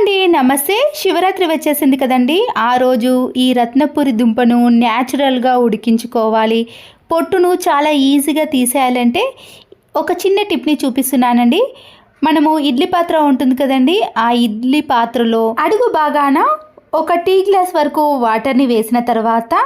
అండి నమస్తే. శివరాత్రి వచ్చేసింది కదండి. ఆ రోజు ఈ రత్నపురి దుంపను న్యాచురల్గా ఉడికించుకోవాలి. పొట్టును చాలా ఈజీగా తీసేయాలంటే ఒక చిన్న టిప్ని చూపిస్తున్నానండి. మనము ఇడ్లీ పాత్ర ఉంటుంది కదండి. ఆ ఇడ్లీ పాత్రలో అడుగు బాగాన ఒక టీ గ్లాస్ వరకు వాటర్ని వేసిన తర్వాత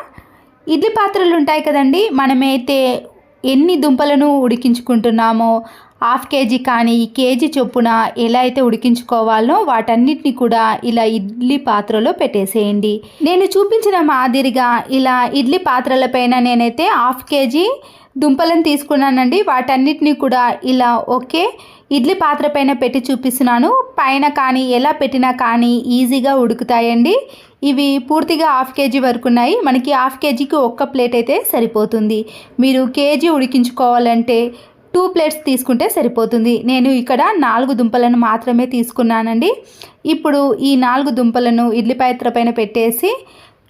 ఇడ్లీ పాత్రలు ఉంటాయి కదండి. మనమైతే ఎన్ని దుంపలను ఉడికించుకుంటున్నామో హాఫ్ కేజీ కానీ కేజీ చొప్పున ఎలా అయితే ఉడికించుకోవాలో వాటన్నిటిని కూడా ఇలా ఇడ్లీ పాత్రలో పెట్టేసేయండి. నేను చూపించిన మాదిరిగా ఇలా ఇడ్లీ పాత్రలపైన నేనైతే హాఫ్ కేజీ దుంపలను తీసుకున్నానండి. వాటన్నిటిని కూడా ఇలా ఒకే ఇడ్లీ పాత్ర పైన పెట్టి చూపిస్తున్నాను. పైన కానీ ఎలా పెట్టినా కానీ ఈజీగా ఉడుకుతాయండి. ఇవి పూర్తిగా హాఫ్ కేజీ వరకు ఉన్నాయి. మనకి హాఫ్ కేజీకి ఒక్క ప్లేట్ అయితే సరిపోతుంది. మీరు కేజీ ఉడికించుకోవాలంటే టూ ప్లేట్స్ తీసుకుంటే సరిపోతుంది. నేను ఇక్కడ నాలుగు దుంపలను మాత్రమే తీసుకున్నానండి. ఇప్పుడు ఈ నాలుగు దుంపలను ఇడ్లీ పాత్ర పైన పెట్టేసి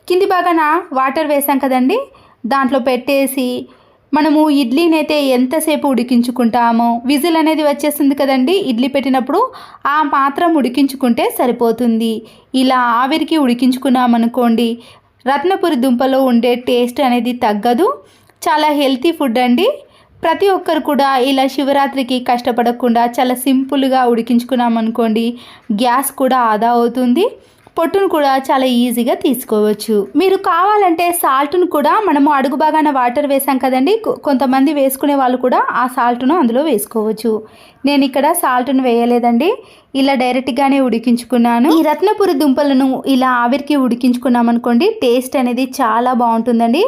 కింది భాగాన వాటర్ వేసాం కదండి. దాంట్లో పెట్టేసి మనము ఇడ్లీని అయితే ఎంతసేపు ఉడికించుకుంటామో విజిల్ అనేది వచ్చేస్తుంది కదండి. ఇడ్లీ పెట్టినప్పుడు ఆ మాత్రం ఉడికించుకుంటే సరిపోతుంది. ఇలా ఆవిరికి ఉడికించుకున్నామనుకోండి రత్నపురి దుంపలో ఉండే టేస్ట్ అనేది తగ్గదు. చాలా హెల్తీ ఫుడ్ అండి. ప్రతి ఒక్కరు కూడా ఇలా శివరాత్రికి కష్టపడకుండా చాలా సింపుల్గా ఉడికించుకున్నామనుకోండి గ్యాస్ కూడా ఆదా అవుతుంది పొట్టును కూడా చాలా ఈజీగా తీసుకోవచ్చు. మీరు కావాలంటే సాల్ట్ను కూడా మనము అడుగు బాగాన వాటర్ వేసాం కదండి కొ- కొంతమంది వేసుకునే వాళ్ళు కూడా ఆ సాల్ట్ను అందులో వేసుకోవచ్చు. నేను ఇక్కడ సాల్ట్ను వేయలేదండి ఇలా డైరెక్ట్గానే ఉడికించుకున్నాను. ఈ రత్నపురి దుంపలను ఇలా ఆవిరికి ఉడికించుకున్నాం అనుకోండి టేస్ట్ అనేది చాలా బాగుంటుందండి.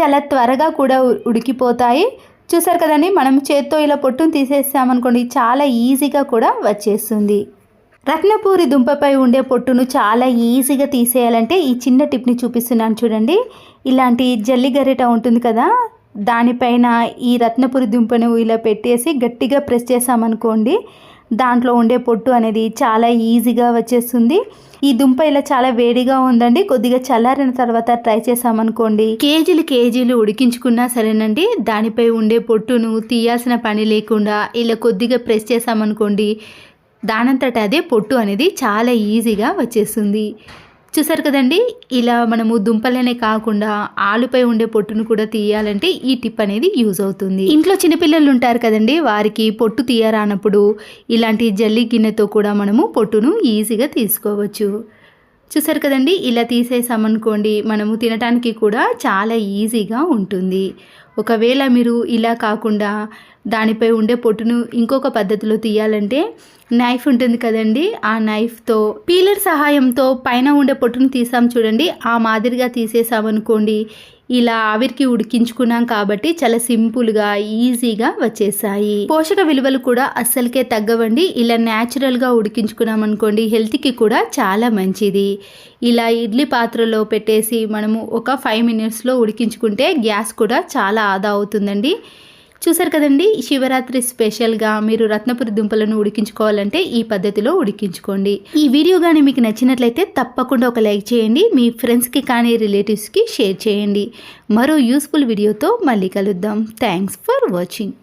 చాలా త్వరగా కూడా ఉడికిపోతాయి. చూసారు కదండి మనం చేత్తో ఇలా పొట్టును తీసేసామనుకోండి చాలా ఈజీగా కూడా వచ్చేస్తుంది. రత్నపూరి దుంపపై ఉండే పొట్టును చాలా ఈజీగా తీసేయాలంటే ఈ చిన్న టిప్ని చూపిస్తున్నాను చూడండి. ఇలాంటి జల్లి గరిట ఉంటుంది కదా దానిపైన ఈ రత్నపురి దుంపను ఇలా పెట్టేసి గట్టిగా ప్రెస్ చేసామనుకోండి దాంట్లో ఉండే పొట్టు అనేది చాలా ఈజీగా వచ్చేస్తుంది. ఈ దుంప ఇలా చాలా వేడిగా ఉందండి. కొద్దిగా చల్లారిన తర్వాత ట్రై చేసామనుకోండి కేజీలు కేజీలు ఉడికించుకున్నా సరేనండి. దానిపై ఉండే పొట్టును తీయాల్సిన పని లేకుండా ఇలా కొద్దిగా ప్రెస్ చేసామనుకోండి దానంతట అదే పొట్టు అనేది చాలా ఈజీగా వచ్చేస్తుంది. చూసారు కదండి? ఇలా మనము దుంపలనే కాకుండా ఆలుపై ఉండే పొట్టును కూడా తీయాలంటే ఈ టిప్ అనేది యూజ్ అవుతుంది. ఇంట్లో చిన్నపిల్లలు ఉంటారు కదండి వారికి పొట్టు తీయరానప్పుడు ఇలాంటి జల్లి గిన్నెతో కూడా మనము పొట్టును ఈజీగా తీసుకోవచ్చు. చూసారు కదండి? ఇలా తీసేసామనుకోండి మనము తినడానికి కూడా చాలా ఈజీగా ఉంటుంది. ఒకవేళ మీరు ఇలా కాకుండా దానిపై ఉండే పొట్టును ఇంకొక పద్ధతిలో తీయాలంటే నైఫ్ ఉంటుంది కదండి. ఆ నైఫ్తో పీలర్ సహాయంతో పైన ఉండే పొట్టును తీసాం చూడండి. ఆ మాదిరిగా తీసేసామనుకోండి ఇలా ఆవిరికి ఉడికించుకున్నాం కాబట్టి చాలా సింపుల్గా ఈజీగా వచ్చేసాయి. పోషక విలువలు కూడా అస్సలకే తగ్గవండి. ఇలా న్యాచురల్గా ఉడికించుకున్నాం అనుకోండి హెల్త్కి కూడా చాలా మంచిది. ఇలా ఇడ్లీ పాత్రలో పెట్టేసి మనము ఒక ఫైవ్ మినిట్స్లో ఉడికించుకుంటే గ్యాస్ కూడా చాలా ఆదా అవుతుందండి. చూసారు కదండి శివరాత్రి స్పెషల్గా మీరు రత్నపురి దుంపలను ఉడికించుకోవాలంటే ఈ పద్ధతిలో ఉడికించుకోండి. ఈ వీడియో కానీ మీకు నచ్చినట్లయితే తప్పకుండా ఒక లైక్ చేయండి మీ ఫ్రెండ్స్కి కానీ రిలేటివ్స్కి షేర్ చేయండి. మరో యూస్ఫుల్ వీడియోతో మళ్ళీ కలుద్దాం. Thanks for watching.